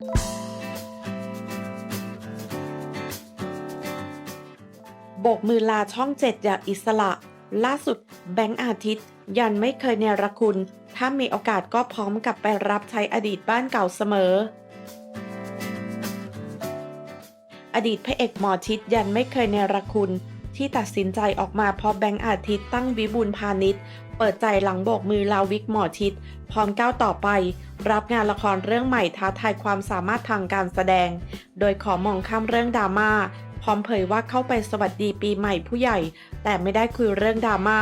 โบกมือลาช่องเจ็ดอย่างอิสระ ล่าสุดแบงค์อาทิตย์ ยันไม่เคยเนรคุณ ถ้ามีโอกาสก็พร้อมกับไปรับใช้อดีตบ้านเก่าเสมอ อดีตพระเอกหมอชิดยันไม่เคยเนรคุณ ที่ตัดสินใจออกมาเพราะแบงค์อาทิตย์ตั้งวิบูลพาณิชย์ เปิดใจหลังโบกมือลาวิกหมอชิด พร้อมก้าวต่อไป รับงานละครเรื่องใหม่ท้าทายความสามารถทางการแสดง โดยขอมองข้ามเรื่องดราม่า พร้อมเผยว่าเข้าไปสวัสดีปีใหม่ผู้ใหญ่ แต่ไม่ได้คุยเรื่องดราม่า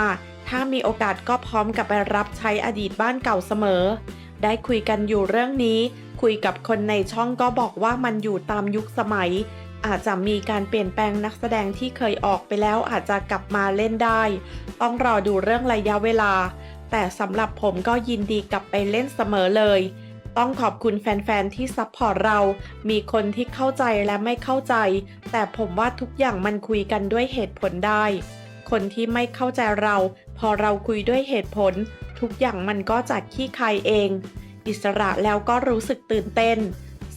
ถ้ามีโอกาสก็พร้อมกับไปรับใช้อดีตบ้านเก่าเสมอ ได้คุยกันอยู่เรื่องนี้ คุยกับคนในช่องก็บอกว่ามันอยู่ตามยุคสมัย อาจจะมีการเปลี่ยนแปลงนักแสดงที่เคยออกไปแล้วอาจจะกลับมาเล่นได้ ต้องรอดูเรื่องระยะเวลา แต่สำหรับผมก็ยินดีกลับไปเล่นเสมอเลย ต้องขอบคุณแฟน ๆ ที่ซัพพอร์ตเรา มีคนที่เข้าใจและไม่เข้าใจ แต่ผมว่าทุกอย่างมันคุยกันด้วยเหตุผลได้ คนที่ไม่เข้าใจเรา พอเราคุยด้วยเหตุผล ทุกอย่างมันก็จากขี้ใครเอง อิสระแล้วก็รู้สึกตื่นเต้น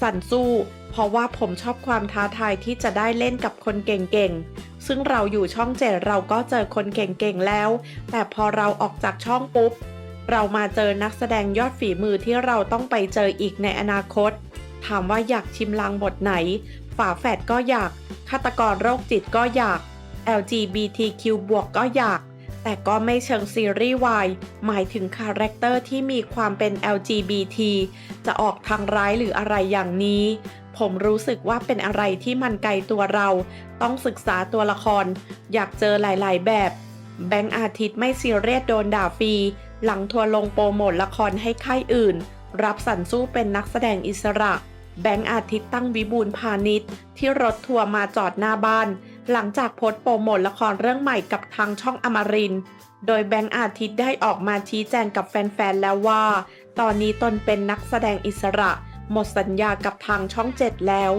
สั่นสู้ เพราะว่าผมชอบความท้าทายที่จะได้เล่นกับคนเก่งๆ ซึ่งเราอยู่ช่องเจ็ดเราก็เจอคนเก่งๆแล้ว แต่พอเราออกจากช่องปุ๊บ เรามาเจอนักแสดงยอดฝีมือที่เราต้องไปเจออีกในอนาคต ถามว่าอยากชิมลางบทไหน ฝาแฝดก็อยาก ฆาตกรโรคจิตก็อยาก LGBTQ บวกก็อยาก แต่ก็ไม่เชิงซีรีส์วายหมายถึงคาแรคเตอร์ที่มีความเป็น LGBT จะออกทางร้ายหรืออะไรอย่างนี้ ผมรู้สึกว่าเป็นอะไรที่มันไกลตัวเรา ต้องศึกษาตัวละคร อยากเจอหลาย ๆ แบบ แบงค์อาทิตย์ไม่ซีเรียสโดนด่าฟรี หลังทัวร์ลงโปรโมทละครให้ค่ายอื่น รับสันสู้เป็นนักแสดงอิสระ แบงค์อาทิตย์ตั้งวิบูลพาณิชย์ที่รถทัวร์มาจอดหน้าบ้าน หลังจากโพสโปรโมทละครเรื่องใหม่กับทางช่องอมรินโดยแบงค์อาทิตย์ได้ออกมาชี้แจงกับแฟน ๆ แล้วว่า ตอนนี้ตนเป็นนักแสดงอิสระ หมดสัญญากับทางช่องเจ็ดแล้ว